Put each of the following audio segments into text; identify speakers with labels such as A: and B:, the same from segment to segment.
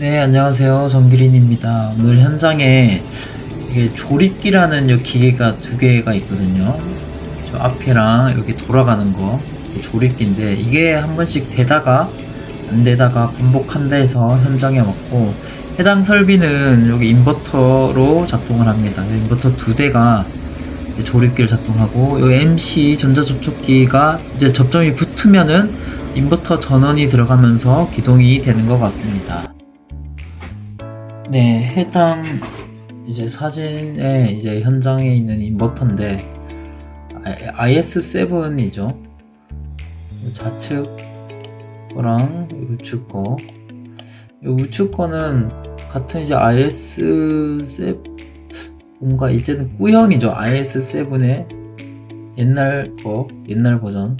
A: 네, 안녕하세요. 정기린입니다. 오늘 현장에 이게 조립기라는 요 기계가 두 개가 있거든요. 저 앞이랑 여기 돌아가는 거 조립기인데 이게 한 번씩 되다가 안 되다가 반복한다 해서 현장에 왔고 해당 설비는 여기 인버터로 작동을 합니다. 이 인버터 두 대가 조립기를 작동하고 요 MC 전자접촉기가 이제 접점이 붙으면은 인버터 전원이 들어가면서 기동이 되는 것 같습니다. 네, 해당 이제 사진에 이제 현장에 있는 인버터인데 IS7이죠. 좌측 거랑 우측 거. 이 우측 거는 같은 이제 IS7 뭔가 이제는 꾸형이죠. IS7의 옛날 거, 옛날 버전.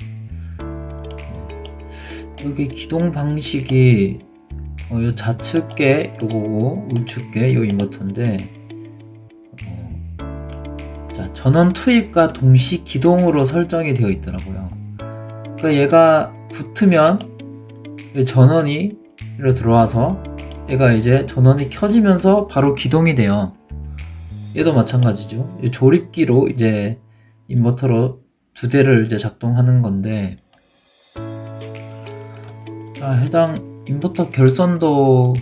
A: 여기 기동 방식이 어, 요 좌측계 요거고 우측계 요 인버터인데 어, 자 전원 투입과 동시 기동으로 설정이 되어 있더라고요. 그러니까 얘가 붙으면 이 전원이 이로 들어와서 얘가 이제 전원이 켜지면서 바로 기동이 돼요. 얘도 마찬가지죠. 이 조립기로 이제 인버터로 두 대를 이제 작동하는 건데 자, 해당 인버터 결선도를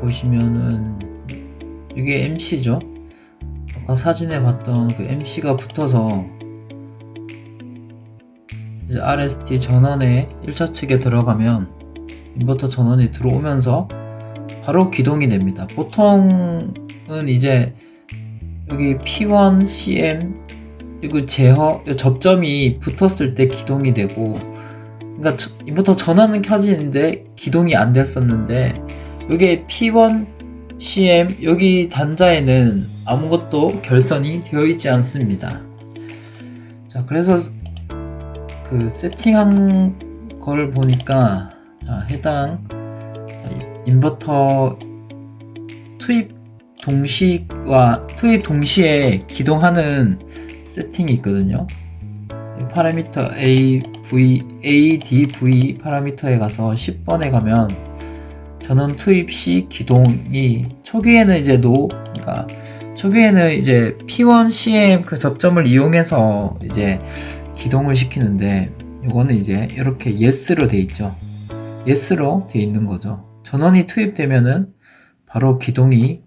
A: 보시면은 이게 MC죠. 아까 사진에 봤던 그 MC가 붙어서 이제 RST 전원에 1차 측에 들어가면 인버터 전원이 들어오면서 바로 기동이 됩니다. 보통은 이제 여기 P1, CM 이거 제어 접점이 붙었을 때 기동이 되고 그러니까 저- 인버터 전원은 켜지는데 기동이 안 됐었는데 여기에 P1 CM 여기 단자에는 아무것도 결선이 되어 있지 않습니다. 자 그래서 그 세팅한 거를 보니까 자, 해당 자, 이- 인버터 투입 동시와 투입 동시에 기동하는 세팅이 있거든요. 이 파라미터 A, V, A, D, V 파라미터에 가서 10번에 가면 전원 투입 시 기동이 초기에는 이제 노, 그러니까 초기에는 이제 P1 CM 그 접점을 이용해서 이제 기동을 시키는데 이거는 이제 이렇게 yes로 돼 있죠. yes로 돼 있는 거죠. 전원이 투입되면은 바로 기동이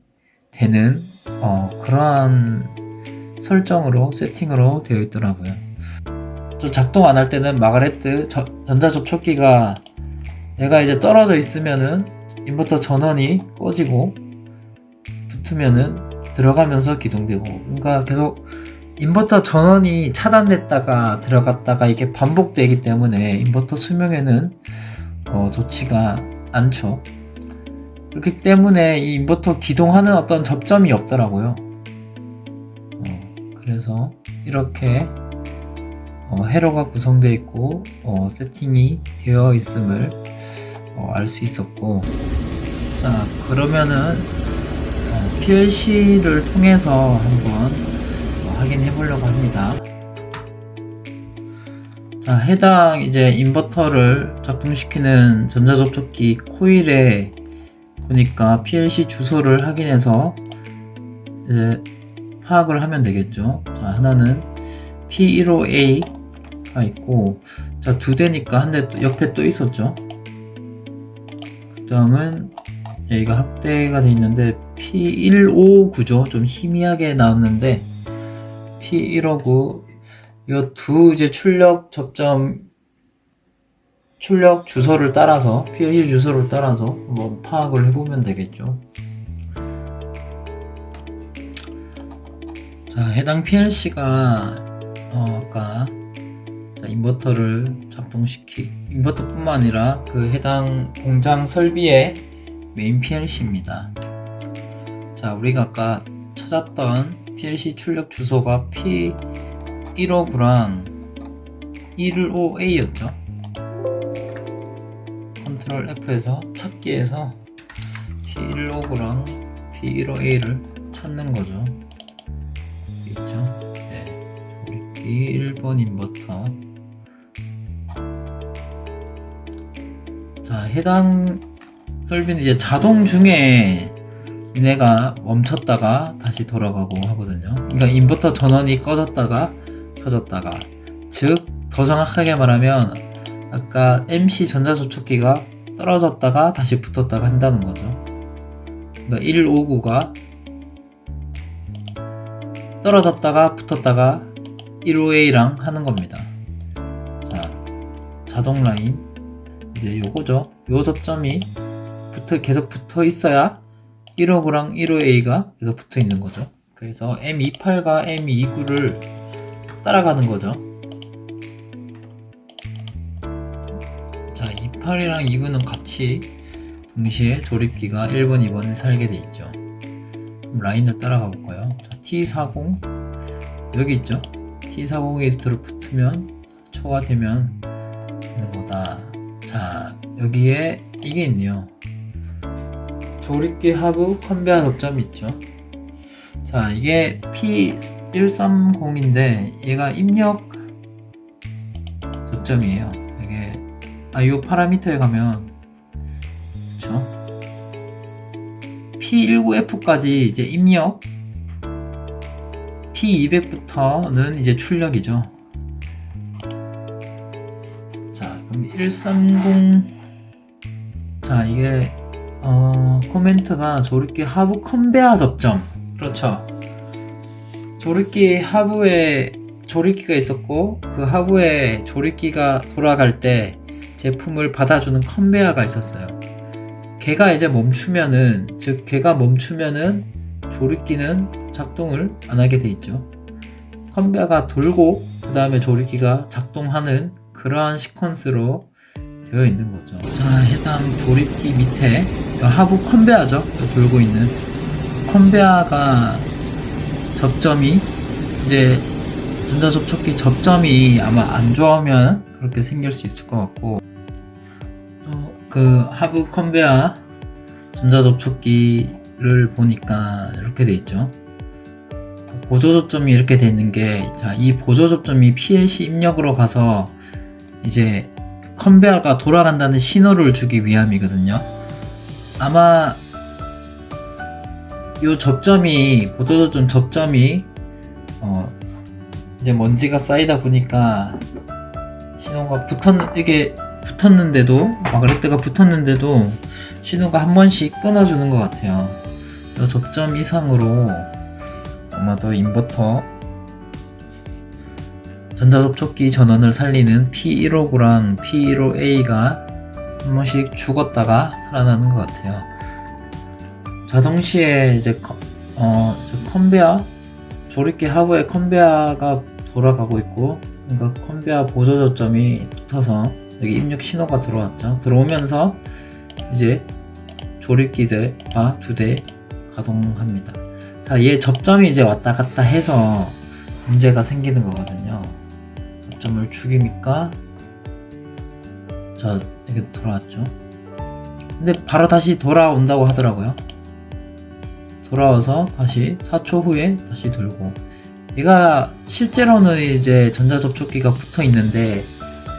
A: 되는 어, 그러한 설정으로 세팅으로 되어 있더라고요. 좀 작동 안 할 때는 마가레트 저- 전자접촉기가 얘가 이제 떨어져 있으면은 인버터 전원이 꺼지고 붙으면은 들어가면서 기동되고 그러니까 계속 인버터 전원이 차단됐다가 들어갔다가 이게 반복되기 때문에 인버터 수명에는 어, 좋지가 않죠. 그렇기 때문에 이 인버터 기동하는 어떤 접점이 없더라고요. 어, 그래서 이렇게 어, 회로가 구성되어 있고 어, 세팅이 되어 있음을 어, 알 수 있었고 자 그러면은 어, PLC를 통해서 한번 어, 확인해 보려고 합니다. 자 해당 이제 인버터를 작동시키는 전자접촉기 코일에 보니까 PLC 주소를 확인해서 이제 파악을 하면 되겠죠. 자 하나는 P15A 가 있고 자 두 대니까 한 대 옆에 또 있었죠. 그 다음은 여기가 확대가 돼 있는데 P159죠. 좀 희미하게 나왔는데 P159 이 두 이제 출력 접점 출력 주소를 따라서 PLC 주소를 따라서 한번 파악을 해보면 되겠죠. 자 해당 PLC가 어, 아까 자, 인버터를 작동시키 인버터뿐만 아니라 그 해당 공장 설비의 메인 PLC입니다. 자 우리가 아까 찾았던 PLC 출력 주소가 P159랑 15A였죠. 컨트롤 F에서 찾기에서 P159랑 P15A를 찾는 거죠. 있죠. 네. 조립기 1번 인버터. 자, 해당 설비는 이제 자동 중에 얘네가 멈췄다가 다시 돌아가고 하거든요. 그러니까 인버터 전원이 꺼졌다가 켜졌다가 즉 더 정확하게 말하면 아까 MC 전자접촉기가 떨어졌다가 다시 붙었다가 한다는 거죠. 그러니까 159가 떨어졌다가 붙었다가 15A랑 하는 겁니다. 자, 자동 라인 이제 요거죠. 요 접점이 붙어 계속 붙어 있어야 159랑 15A가 계속 붙어 있는 거죠. 그래서 M28과 M29를 따라가는 거죠. 자, 28이랑 29는 같이 동시에 조립기가 1번, 2번에 살게 돼 있죠. 그럼 라인을 따라가 볼까요? 자, T40 여기 있죠. T40이 들어 붙으면 초가 되면 되는 거다. 자, 여기에 이게 있네요. 조립기 하부 컨베어 접점이 있죠. 자, 이게 P130인데 얘가 입력 접점이에요. 이게 아, 요 파라미터에 가면 그렇죠? P19F까지 이제 입력 P200부터는 이제 출력이죠. 130 자, 이게 어, 코멘트가 조립기 하부 컨베어 접점. 그렇죠. 조립기 하부에 조립기가 있었고 그 하부에 조립기가 돌아갈 때 제품을 받아주는 컨베어가 있었어요. 걔가 이제 멈추면은 즉 걔가 멈추면은 조립기는 작동을 안 하게 돼 있죠. 컨베어가 돌고 그 다음에 조립기가 작동하는 그러한 시퀀스로 되어 있는 거죠. 자, 해당 조립기 밑에 하부 컨베어죠. 돌고 있는 컨베어가 접점이 이제 전자접촉기 접점이 아마 안 좋으면 그렇게 생길 수 있을 것 같고 또 그 하부 컨베어 전자접촉기를 보니까 이렇게 돼 있죠. 보조 접점이 이렇게 돼 있는 게, 자, 이 보조 접점이 PLC 입력으로 가서 이제 컨베어가 돌아간다는 신호를 주기 위함이거든요. 아마 요 접점이 보조 접점 접점이 어 이제 먼지가 쌓이다 보니까 신호가 붙었 이게 붙었는데도 마그네트가 붙었는데도 신호가 한 번씩 끊어주는 것 같아요. 요 접점 이상으로 아마도 인버터 전자접촉기 전원을 살리는 P159랑 P15A가 한 번씩 죽었다가 살아나는 것 같아요. 자, 동시에 이제 커- 어, 저 컨베어 조립기 하부에 컨베어가 돌아가고 있고, 그러니까 컨베어 보조 저점이 붙어서 여기 입력 신호가 들어왔죠. 들어오면서 이제 조립기들과 두 대 가동합니다. 자, 얘 접점이 이제 왔다 갔다 해서 문제가 생기는 거거든요. 접점을 죽입니까? 자, 이게 돌아왔죠. 근데 바로 다시 돌아온다고 하더라고요. 돌아와서 다시 4초 후에 다시 돌고. 얘가 실제로는 이제 전자접촉기가 붙어 있는데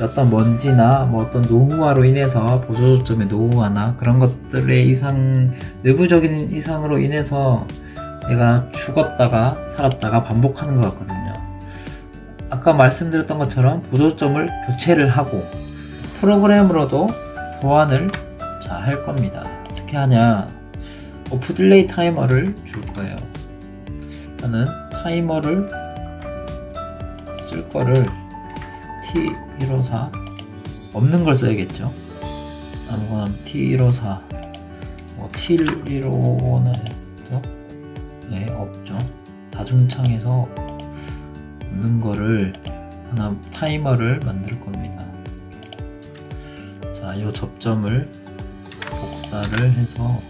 A: 어떤 먼지나 뭐 어떤 노후화로 인해서 보조점의 노후화나 그런 것들의 이상, 외부적인 이상으로 인해서 얘가 죽었다가 살았다가 반복하는 것 같거든요. 아까 말씀드렸던 것처럼 보조점을 교체를 하고 프로그램으로도 보완을 자할 겁니다. 어떻게 하냐? 오프 딜레이 타이머를 줄 거예요. 저는 타이머를 쓸 거를 T154 없는 걸 써야겠죠. 아무거나 T154 뭐 T155는 네, 없죠. 다중창에서 없는 거를 하나 타이머를 만들 겁니다. 자, 이 접점을 복사를 해서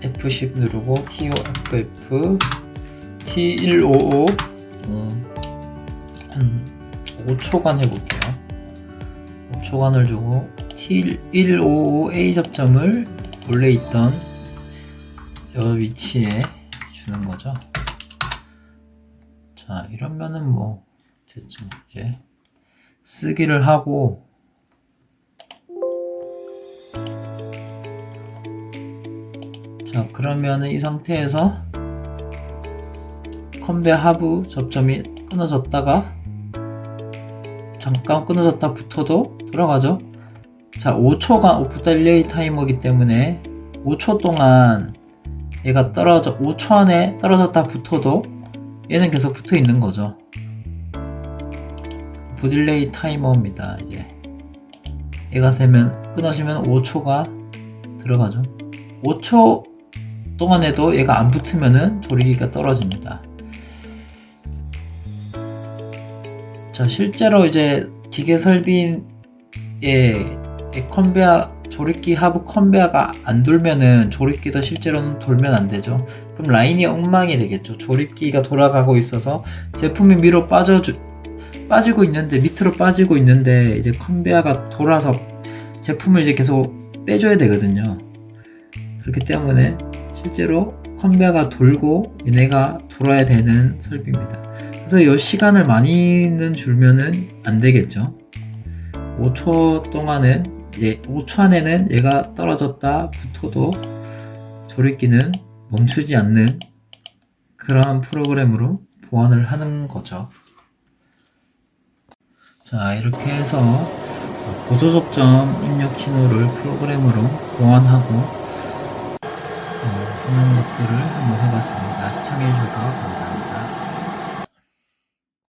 A: F10 누르고 TOFF T155 음, 한 5초간 해볼게요. 5초간을 주고 T155A 접점을 원래 있던 이 위치에 주는 거죠. 자, 이러면은 뭐 됐죠. 이제 쓰기를 하고 자 그러면 이 상태에서 컨베 하부 접점이 끊어졌다가 잠깐 끊어졌다 붙어도 돌아가죠 자 5초가 오프 딜레이 타이머이기 때문에 5초 동안 얘가 떨어져 5초 안에 떨어졌다 붙어도 얘는 계속 붙어 있는 거죠. 부딜레이 타이머입니다 이제. 얘가 되면 끊어지면 5초가 들어가죠. 5초 동안에도 얘가 안 붙으면은 조리기가 떨어집니다. 자 실제로 이제 기계 설비에 이 컨베아 조립기 하부 컨베아가 안 돌면은 조립기도 실제로는 돌면 안 되죠. 그럼 라인이 엉망이 되겠죠. 조립기가 돌아가고 있어서 제품이 위로 빠져 빠지고 있는데 밑으로 빠지고 있는데 이제 컨베아가 돌아서 제품을 이제 계속 빼줘야 되거든요. 그렇기 때문에 실제로 컨베아가 돌고 얘네가 돌아야 되는 설비입니다. 그래서 이 시간을 많이는 줄면은 안 되겠죠. 5초 동안은 예, 5초 안에는 얘가 떨어졌다 붙어도 조립기는 멈추지 않는 그러한 프로그램으로 보완을 하는 거죠. 자, 이렇게 해서 보조접점 입력 신호를 프로그램으로 보완하고 어, 하는 것들을 한번 해봤습니다. 시청해주셔서 감사합니다.